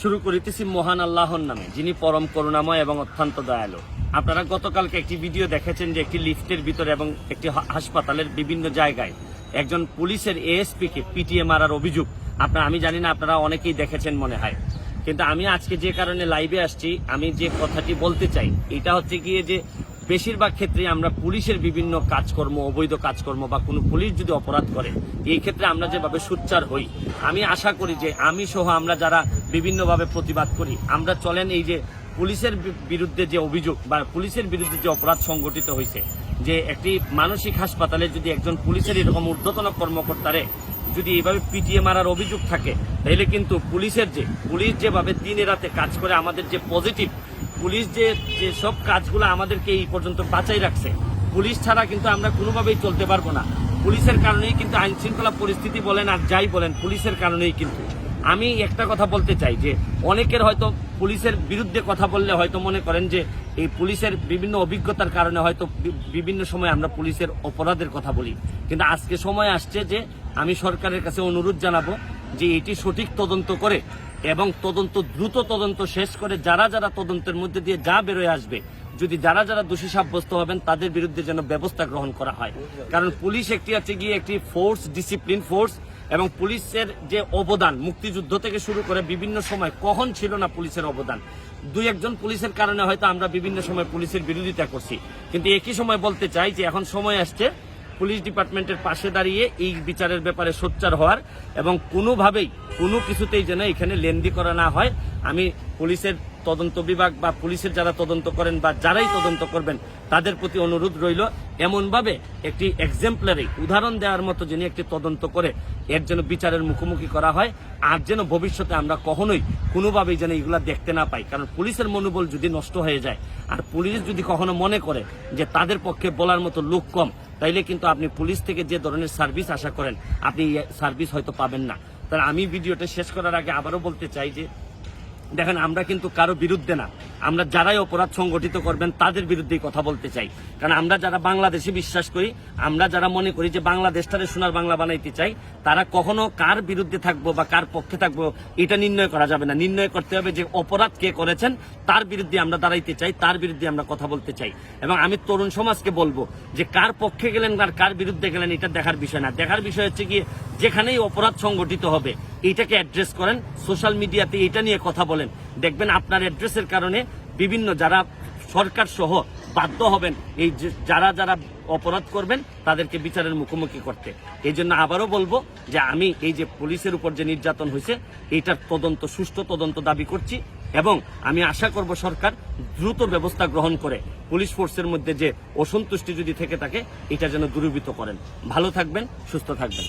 শুরু করিতেছি মহান আল্লাহর নামে, যিনি পরম করুণাময় এবং অত্যন্ত দয়ালু। আপনারা গতকালকে একটি ভিডিও দেখেছেন যে একটি লিফটের ভিতরে এবং একটি হাসপাতালের বিভিন্ন জায়গায় একজন পুলিশের এএসপি কে পিটিএ মারার অভিযোগ। আপনারা, আমি জানি না, আপনারা অনেকেই দেখেছেন মনে হয়। কিন্তু আমি আজকে যে কারণে লাইভে আসছি, আমি যে কথাটি বলতে চাই, এটা হচ্ছে গিয়ে যে বেশিরভাগ ক্ষেত্রে আমরা পুলিশের বিভিন্ন কাজকর্ম, অবৈধ কাজকর্ম বা কোনো পুলিশ যদি অপরাধ করে, এই ক্ষেত্রে আমরা যেভাবে সোচ্চার হই, আমি আশা করি যে আমি সহ আমরা যারা বিভিন্নভাবে প্রতিবাদ করি। আমরা চলেন এই যে পুলিশের বিরুদ্ধে যে অভিযোগ বা পুলিশের বিরুদ্ধে যে অপরাধ সংগঠিত হয়েছে, যে একটি মানসিক হাসপাতালে যদি একজন পুলিশের এরকম ঊর্ধ্বতন কর্মকর্তারে যদি এইভাবে পিটিয়ে মারার অভিযোগ থাকে, তাহলে কিন্তু পুলিশের যে পুলিশ যেভাবে দিনে রাতে কাজ করে, আমাদের যে পজিটিভ, পুলিশ যে যে সব কাজগুলো আমাদেরকে এই পর্যন্ত বাঁচাই রাখছে, পুলিশ ছাড়া কিন্তু আমরা কোনোভাবেই চলতে পারব না। পুলিশের কারণেই কিন্তু আইন শৃঙ্খলা পরিস্থিতি বলেন আর যাই বলেন, পুলিশের কারণেই কিন্তু। আমি একটা কথা বলতে চাই যে, অনেকের হয়তো পুলিশের বিরুদ্ধে কথা বললে হয়তো মনে করেন যে, এই পুলিশের বিভিন্ন অভিজ্ঞতার কারণে হয়তো বিভিন্ন সময় আমরা পুলিশের অপরাধের কথা বলি। কিন্তু আজকে সময় আসছে যে, আমি সরকারের কাছে অনুরোধ জানাব যে, এটি সঠিক তদন্ত করে এবং তদন্ত, দ্রুত তদন্ত শেষ করে যারা যারা তদন্তের মধ্যে দিয়ে যা বেরোয় আসবে, যদি যারা যারা দোষী সাব্যস্ত হবেন, তাদের বিরুদ্ধে যেন ব্যবস্থা গ্রহণ করা হয়। কারণ পুলিশ একটি আছে গিয়ে একটি ফোর্স ডিসিপ্লিন ফোর্স এবং পুলিশের যে অবদান, মুক্তিযুদ্ধ থেকে শুরু করে বিভিন্ন সময় কখন ছিল না পুলিশের অবদান? দুই একজন পুলিশের কারণে হয়তো আমরা বিভিন্ন সময় পুলিশের বিরোধিতা করছি। কিন্তু একই সময় বলতে চাই যে এখন সময় আসছে, পুলিশ ডিপার্টমেন্টের পাশে দাঁড়িয়ে এই বিচারের ব্যাপারে সোচ্চার হওয়ার এবং কোনোভাবেই কোনো কিছুতেই যেন এখানে লেন্দি করা না হয়। আমি পুলিশের তদন্ত বিভাগ বা পুলিশের যারা তদন্ত করেন বা যারাই তদন্ত করবেন, তাদের প্রতি অনুরোধ রইল, এমনভাবে একটি এক্সাম্পলারি উদাহরণ দেওয়ার মতো যিনি একটি তদন্ত করে এর যেন বিচারের মুখোমুখি করা হয়, আর যেন ভবিষ্যতে আমরা কখনোই কোনোভাবেই যেন এগুলা দেখতে না পাই। কারণ পুলিশের মনোবল যদি নষ্ট হয়ে যায়, আর পুলিশ যদি কখনো মনে করে যে তাদের পক্ষে বলার মতো লোক কম, তাইলে কিন্তু আপনি পুলিশ থেকে যে ধরনের সার্ভিস আশা করেন, আপনি সার্ভিস হয়তো পাবেন না। তাহলে আমি ভিডিওটা শেষ করার আগে আবারও বলতে চাই যে দেখেন আমরা কিন্তু কারও বিরুদ্ধে না। আমরা যারাই অপরাধ সংগঠিত করবেন, তাদের বিরুদ্ধেই কথা বলতে চাই। কারণ আমরা যারা বাংলাদেশে বিশ্বাস করি, আমরা যারা মনে করি যে বাংলাদেশটারে সোনার বাংলা বানাইতে চাই, তারা কখনো কার বিরুদ্ধে থাকব বা কার পক্ষে থাকব, এটা নির্ণয় করা যাবে না। নির্ণয় করতে হবে যে অপরাধ কে করেছেন, তার বিরুদ্ধে আমরা দাঁড়াইতে চাই, তার বিরুদ্ধে আমরা কথা বলতে চাই। এবং আমি তরুণ সমাজকে বলব যে কার পক্ষে গেলেন আর কার বিরুদ্ধে গেলেন, এটা দেখার বিষয় না। দেখার বিষয় হচ্ছে গিয়ে, যেখানেই অপরাধ সংগঠিত হবে, এইটাকে অ্যাড্রেস করেন সোশ্যাল মিডিয়াতে এটা নিয়ে কথা বলেন। দেখবেন আপনার অ্যাড্রেসের কারণে বিভিন্ন যারা সরকার সহ বাধ্য হবেন এই যারা যারা অপরাধ করবেন, তাদেরকে বিচারের মুখোমুখি করতে। এই জন্য আবারও বলব যে আমি এই যে পুলিশের উপর যে নির্যাতন হয়েছে, এইটার তদন্ত, সুষ্ঠু তদন্ত দাবি করছি এবং আমি আশা করব সরকার দ্রুত ব্যবস্থা গ্রহণ করে পুলিশ ফোর্সের মধ্যে যে অসন্তুষ্টি যদি থেকে থাকে, এটা যেন দূরীভূত করেন। ভালো থাকবেন, সুস্থ থাকবেন।